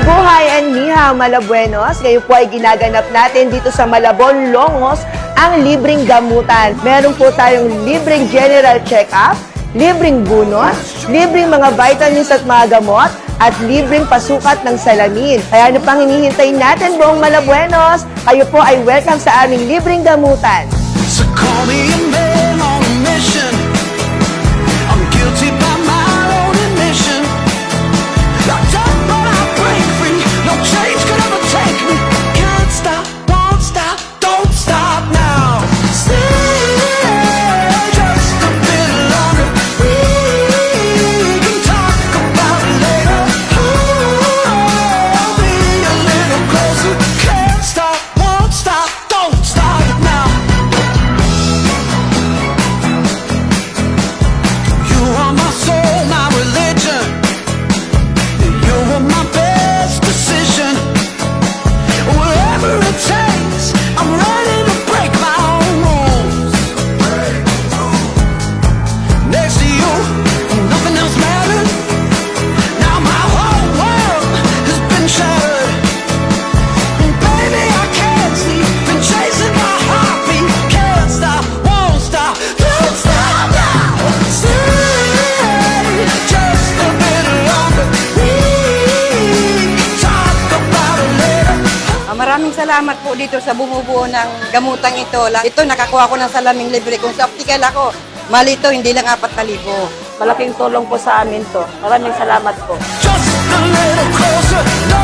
buhay and niha, Malabuenos. Ngayon po ay ginaganap natin dito sa Malabon, Longos, ang libreng gamutan. Meron po tayong libreng general check-up, libreng bunot, libreng mga vitamins at mga gamot, at libreng pasukat ng salamin. Kaya ano pang hinihintay natin buong Malabuenos? Kayo po ay welcome sa aming libreng gamutan. So call me Maraming salamat po dito sa bumubuo ng gamutang ito. Ito, nakakuha ko ng salaming libre. Kung sa optical ako, mali ito, hindi lang apat na libo. Malaking tulong po sa amin to. Maraming salamat po. Just a little closer. No,